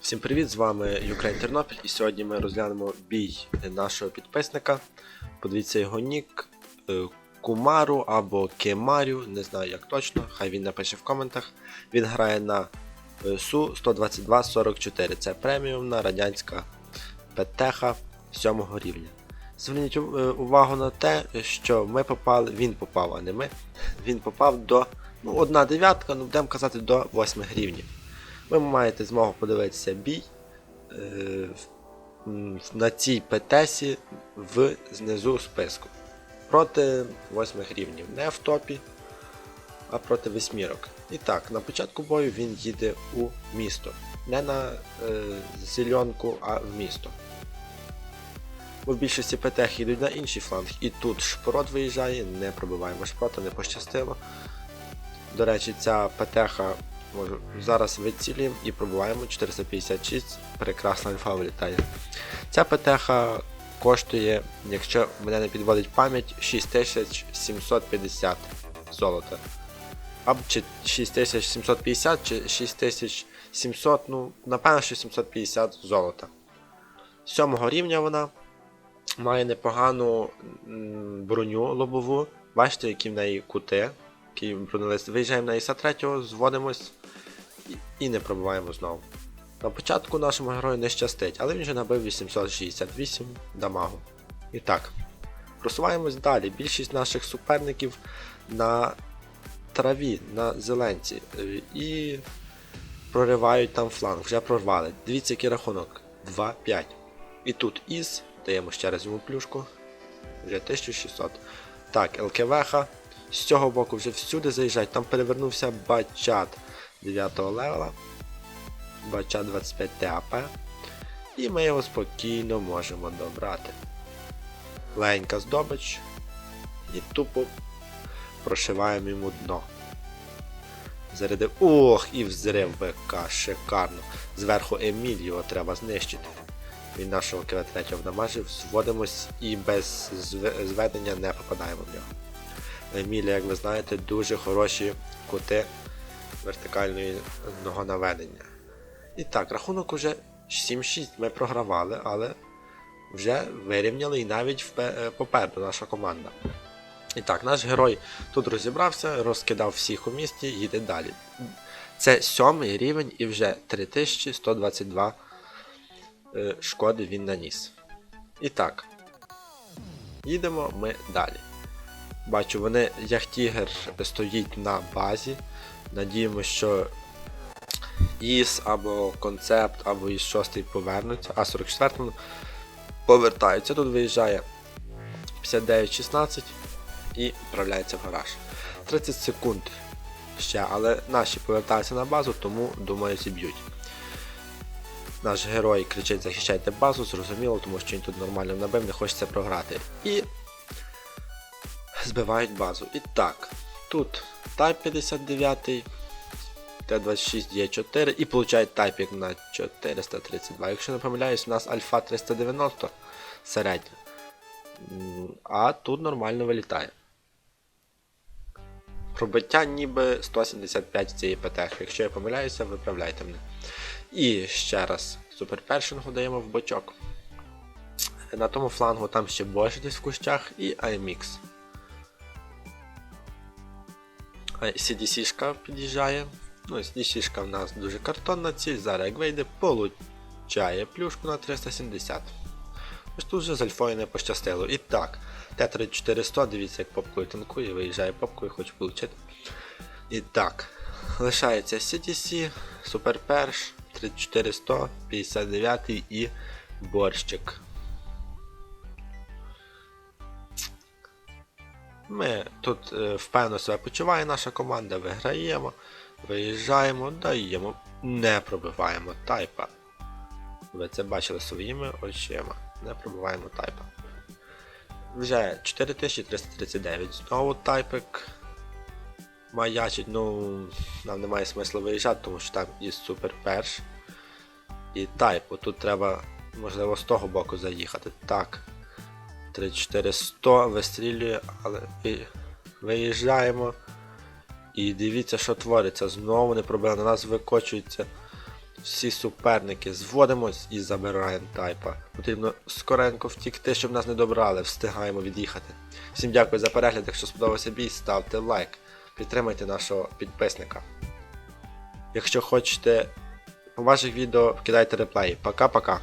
Всім привіт, з вами Ukraine Тернопіль і сьогодні ми розглянемо бій нашого підписника. Подивіться його нік е, Кумару або Кемарю, не знаю як точно, хай він напише в коментах. Він грає на е, Су-122-44. Це преміумна радянська ПТХ 7 рівня. Зверніть е, увагу на те, що ми попали, він попав, а не ми. Він попав до ну, одна дев'ятка, ну будемо казати до 8 рівнів. Ви маєте змогу подивитися бій е, на цій ПТСі в знизу списку. Проти 8 рівнів. Не в топі, а проти восьмірок. І так, на початку бою він їде у місто. Не на е, зеленку, а в місто. Бо в більшості ПТХ йдуть на інший фланг, і тут шпрот виїжджає, не пробиваємо шпрота, не пощастило. До речі, ця ПТХ можу, зараз вицілюємо і пробуваємо 456, прекрасна альфа вилітає. Ця ПТХ коштує, якщо мене не підводить пам'ять, 6750 золота. Або чи 6750 чи 6700, ну, напевно, що 750 золота. Сьомого рівня вона має непогану броню лобову. Бачите, які в неї кути. Який бронелист. Виїжджаємо на Іса 3, зводимось і, не пробуваємо знову. На початку нашому герою не щастить, але він вже набив 868 дамагу. І так, просуваємось далі. Більшість наших суперників на траві, на зеленці. І проривають там фланг, вже прорвали. Дивіться, який рахунок. 2-5. І тут із, даємо ще раз йому плюшку. Вже 1600. Так, ЛКВХ. З цього боку вже всюди заїжджають. Там перевернувся бачат 9 левела. Бачат 25 ТАП. І ми його спокійно можемо добрати. Легенька здобич. І тупо прошиваємо йому дно. Зарядив. Ох, і взрив ВК, шикарно. Зверху Еміліо треба знищити. Він нашого КВ-3 вдамажив, зводимось і без зведення не попадаємо в нього. Емілія, як ви знаєте, дуже хороші кути вертикального наведення. І так, рахунок уже 7-6 ми програвали, але вже вирівняли і навіть е, попереду наша команда. І так, наш герой тут розібрався, розкидав всіх у місті, їде далі. Це сьомий рівень і вже 3122 е, шкоди він наніс. І так, їдемо ми далі. Бачу, вони Яхтігер стоїть на базі. Надіємося, що ІС або концепт, або ІС 6 повернуться, а 44 повертаються. Тут виїжджає 59-16 і відправляється в гараж. 30 секунд ще, але наші повертаються на базу, тому думаю зіб'ють. Наш герой кричить захищайте базу, зрозуміло, тому що він тут нормально набив, не хочеться програти. І збивають базу. І так, тут Type 59, Т26 є 4 і получають тайпік на 432. Якщо не помиляюсь, у нас альфа 390 середня. А тут нормально вилітає. Пробиття ніби 175 цієї ПТХ. Якщо я помиляюся, виправляйте мене. І ще раз суперпершингу даємо в бочок. На тому флангу там ще Bosch десь в кущах і AMX. CDC-шка під'їжджає. Ну, CDC-шка в нас дуже картонна ціль, зараз як вийде, получає плюшку на 370. Ось тут вже з альфою не пощастило. І так, Т-3400, дивіться, як попкою танкує, виїжджає попкою, хоче отримати. І так, лишається CDC, Суперперш, 3400, 59 і борщик. Ми тут е, впевнено себе почуває наша команда, виграємо, виїжджаємо, даємо, не пробиваємо тайпа. Ви це бачили своїми очима. Не пробиваємо тайпа. Вже 4339 знову тайпик. Маячить, ну нам немає смислу виїжджати, тому що там і супер перш. І тайп. Тут треба, можливо, з того боку заїхати. Так. 3, 4, 100, вистрілює, але виїжджаємо. І дивіться, що твориться. Знову не пробили, на нас викочуються всі суперники. Зводимось і забираємо тайпа. Потрібно скоренько втікти, щоб нас не добрали. Встигаємо від'їхати. Всім дякую за перегляд. Якщо сподобався бій, ставте лайк. Підтримайте нашого підписника. Якщо хочете ваших відео, кидайте реплеї. Пока-пока.